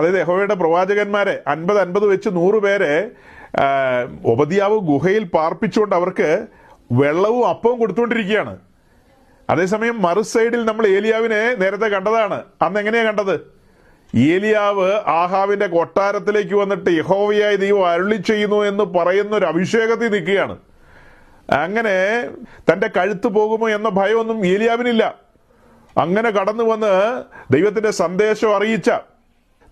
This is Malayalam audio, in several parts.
അതായത് യഹോവയുടെ പ്രവാചകന്മാരെ അൻപത് അൻപത് വെച്ച് നൂറ് പേരെ ഉപതിയാവ് ഗുഹയിൽ പാർപ്പിച്ചുകൊണ്ട് അവർക്ക് വെള്ളവും അപ്പവും കൊടുത്തുകൊണ്ടിരിക്കുകയാണ്. അതേസമയം മറു സൈഡിൽ നമ്മൾ ഏലിയാവിനെ നേരത്തെ കണ്ടതാണ്. അന്ന് എങ്ങനെയാ കണ്ടത്? ഏലിയാവ് ആഹാവിന്റെ കൊട്ടാരത്തിലേക്ക് വന്നിട്ട് യഹോവയായ ദൈവം അരുളി ചെയ്യുന്നു എന്ന് പറയുന്ന ഒരു അഭിഷേകത്തിൽ നിൽക്കുകയാണ്. അങ്ങനെ തന്റെ കഴുത്ത് പോകുമോ എന്ന ഭയമൊന്നും ഏലിയാവിനില്ല. അങ്ങനെ കടന്നു വന്ന് ദൈവത്തിന്റെ സന്ദേശം അറിയിച്ച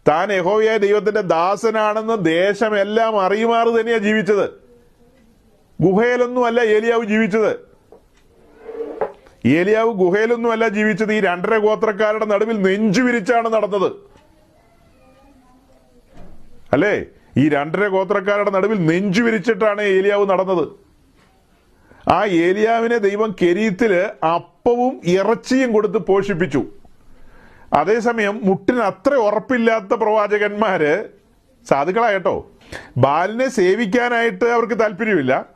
താൻ യഹോവയായ ദൈവത്തിന്റെ ദാസനാണെന്ന് ദേശമെല്ലാം അറിയുമാറ് തന്നെയാണ് ജീവിച്ചത്. ഗുഹയിലൊന്നുമല്ല ഏലിയാവ് ജീവിച്ചത്. ഏലിയാവ് ഗുഹയിലൊന്നുമല്ല ജീവിച്ചത്. ഈ രണ്ടര ഗോത്രക്കാരുടെ നടുവിൽ നെഞ്ചു വിരിച്ചാണ് നടന്നത്. അല്ലേ? ഈ രണ്ടര ഗോത്രക്കാരുടെ നടുവിൽ നെഞ്ചു വിരിച്ചിട്ടാണ് ഏലിയാവ് നടന്നത്. ആ ഏലിയാവിനെ ദൈവം കെരീത്തിൽ അപ്പവും ഇറച്ചിയും കൊടുത്ത് പോഷിപ്പിച്ചു. അതേസമയം മുട്ടിന് അത്ര ഉറപ്പില്ലാത്ത പ്രവാചകന്മാര് സാധുക്കളായിട്ടോ. ബാലിനെ സേവിക്കാനായിട്ട് അവർക്ക് താല്പര്യമില്ല.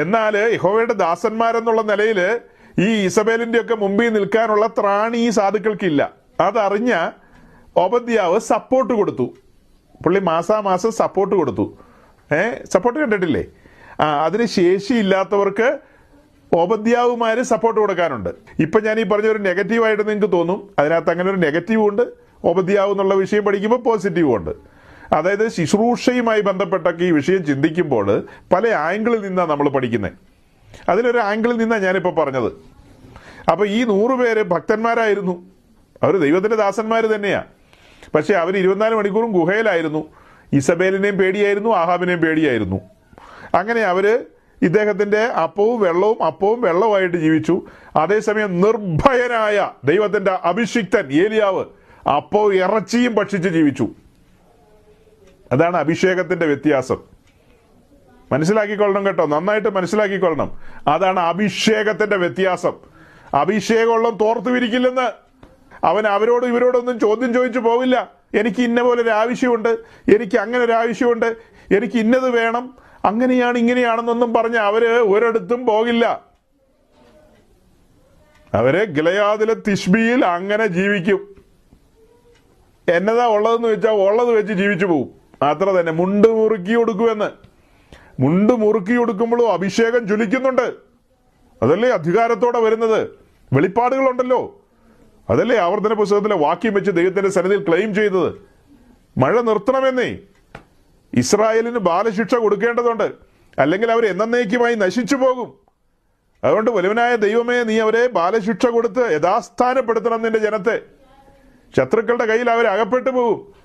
എന്നാൽ യഹോവയുടെ ദാസന്മാരെന്നുള്ള നിലയിൽ ഈ ഇസബേലിന്റെ ഒക്കെ മുമ്പിൽ നിൽക്കാനുള്ള ത്രാണി ഈ സാധുക്കൾക്കില്ല. അതറിഞ്ഞ ഓപദ്യാവ് സപ്പോർട്ട് കൊടുത്തു. പുള്ളി മാസാമാസം സപ്പോർട്ട് കൊടുത്തു. ഏ സപ്പോർട്ട് കണ്ടിട്ടില്ലേ? ആ അതിന് ശേഷിയില്ലാത്തവർക്ക് ഓപദ്യാവുമാര് സപ്പോർട്ട് കൊടുക്കാനുണ്ട്. ഇപ്പം ഞാൻ ഈ പറഞ്ഞ ഒരു നെഗറ്റീവായിട്ട് നിങ്ങൾക്ക് തോന്നും. അതിനകത്ത് അങ്ങനെ ഒരു നെഗറ്റീവ് ഉണ്ട്. ഓപദ്യാവ് എന്നുള്ള വിഷയം പഠിക്കുമ്പോൾ പോസിറ്റീവും ഉണ്ട്. അതായത് ശുശ്രൂഷയുമായി ബന്ധപ്പെട്ടൊക്കെ ഈ വിഷയം ചിന്തിക്കുമ്പോൾ പല ആംഗിളിൽ നിന്നാണ് നമ്മൾ പഠിക്കുന്നത് അതിലൊരു ആംഗിളിൽ നിന്നാണ് ഞാനിപ്പോൾ പറഞ്ഞത്. അപ്പോൾ ഈ നൂറ് പേര് ഭക്തന്മാരായിരുന്നു. അവർ ദൈവത്തിന്റെ ദാസന്മാർ തന്നെയാണ് പക്ഷേ അവർ ഇരുപത്തിനാല് മണിക്കൂറും ഗുഹയിലായിരുന്നു. ഇസബേലിനെയും പേടിയായിരുന്നു ആഹാബിനെയും പേടിയായിരുന്നു. അങ്ങനെ അവർ ഇദ്ദേഹത്തിന്റെ അപ്പവും വെള്ളവും അപ്പവും വെള്ളവുമായിട്ട് ജീവിച്ചു. അതേസമയം നിർഭയനായ ദൈവത്തിന്റെ അഭിഷിക്തൻ ഏലിയാവ് അപ്പവും ഇറച്ചിയും ഭക്ഷിച്ച് ജീവിച്ചു. അതാണ് അഭിഷേകത്തിന്റെ വ്യത്യാസം. മനസ്സിലാക്കിക്കൊള്ളണം കേട്ടോ. നന്നായിട്ട് മനസ്സിലാക്കിക്കൊള്ളണം. അതാണ് അഭിഷേകത്തിന്റെ വ്യത്യാസം. അഭിഷേകമുള്ള തോർത്തു വിരിക്കില്ലെന്ന് അവൻ അവരോടും ഇവരോടൊന്നും ചോദ്യം ചോദിച്ചു പോവില്ല. എനിക്ക് ഇന്ന പോലെ ഒരു ആവശ്യമുണ്ട്. എനിക്ക് അങ്ങനെ ഒരു ആവശ്യമുണ്ട്. എനിക്ക് ഇന്നത് വേണം. അങ്ങനെയാണ് ഇങ്ങനെയാണെന്നൊന്നും പറഞ്ഞ് അവർ ഒരിടത്തും പോകില്ല. അവർ ഗിലയാദിലെ തിഷ്ബിയിൽ അങ്ങനെ ജീവിക്കും. എന്നതാ ഉള്ളതെന്ന് വെച്ചാൽ ഉള്ളത് വെച്ച് ജീവിച്ചു പോകും അത്ര തന്നെ. മുണ്ട് മുറുക്കി കൊടുക്കുമെന്ന്. മുണ്ട് മുറുക്കി കൊടുക്കുമ്പോഴും അഭിഷേകം ജ്വലിക്കുന്നുണ്ട്. അതല്ലേ അധികാരത്തോടെ വരുന്നത്? വെളിപ്പാടുകളുണ്ടല്ലോ. അതല്ലേ ആവർത്തന പുസ്തകത്തിലെ വാക്യം വെച്ച് ദൈവത്തിന്റെ സന്നിധിയിൽ ക്ലെയിം ചെയ്തത്? മഴ നിർത്തണമെന്നേ. ഇസ്രായേലിന് ബാലശിക്ഷ കൊടുക്കേണ്ടതുണ്ട്. അല്ലെങ്കിൽ അവർ എന്നേക്കുമായി നശിച്ചു പോകും. അതുകൊണ്ട് വലുവനായ ദൈവമേ നീ അവരെ ബാലശിക്ഷ കൊടുത്ത് യഥാസ്ഥാനപ്പെടുത്തണം നിന്റെ ജനത്തെ. ശത്രുക്കളുടെ കയ്യിൽ അവർ അകപ്പെട്ടു പോകും.